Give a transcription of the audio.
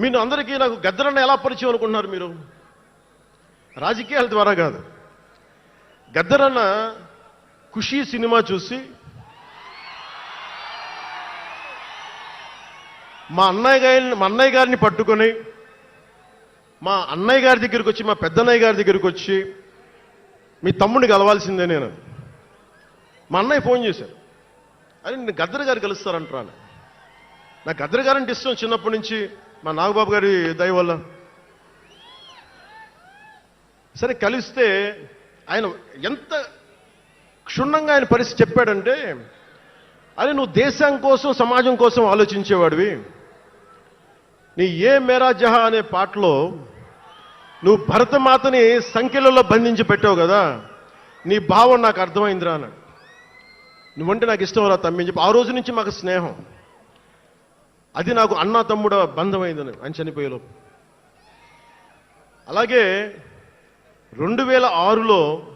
మీరు అందరికీ నాకు గద్దరన్న ఎలా పరిచయం అనుకుంటున్నారు మీరు? రాజకీయాల ద్వారా కాదు. గద్దరన్న ఖుషీ సినిమా చూసి మా అన్నయ్య గారిని మా అన్నయ్య గారిని పట్టుకొని మా అన్నయ్య గారి దగ్గరికి వచ్చి మా పెద్దన్నయ్య గారి దగ్గరికి వచ్చి మీ తమ్ముడిని కలవాల్సిందే నేను. మా అన్నయ్య ఫోన్ చేశారు. అని నేను గద్దర్ గారు కలుస్తారంటారా నాకు గద్దర్ గారు అంటే ఇష్టం. చిన్నప్పటి నుంచి మా నాగబాబు గారి దయ వల్ల. సరే కలిస్తే ఆయన ఎంత క్షుణ్ణంగా ఆయన పరిస్థితి చెప్పాడంటే అది నువ్వు దేశం కోసం సమాజం కోసం ఆలోచించేవాడివి. నీ ఏ మేరా జహా అనే పాటలో నువ్వు భరతమాతని సంఖ్యలలో బంధించి పెట్టావు కదా నీ భావం నాకు అర్థమైందిరా అన్నాడు. నువ్వంటే నాకు ఇష్టం రా తమ్మి చెప్పి ఆ రోజు నుంచి మాకు స్నేహం. అది నాకు అన్న తమ్ముడ బంధమైందని ఆయన చనిపోయేలోపు. అలాగే రెండు వేల ఆరులో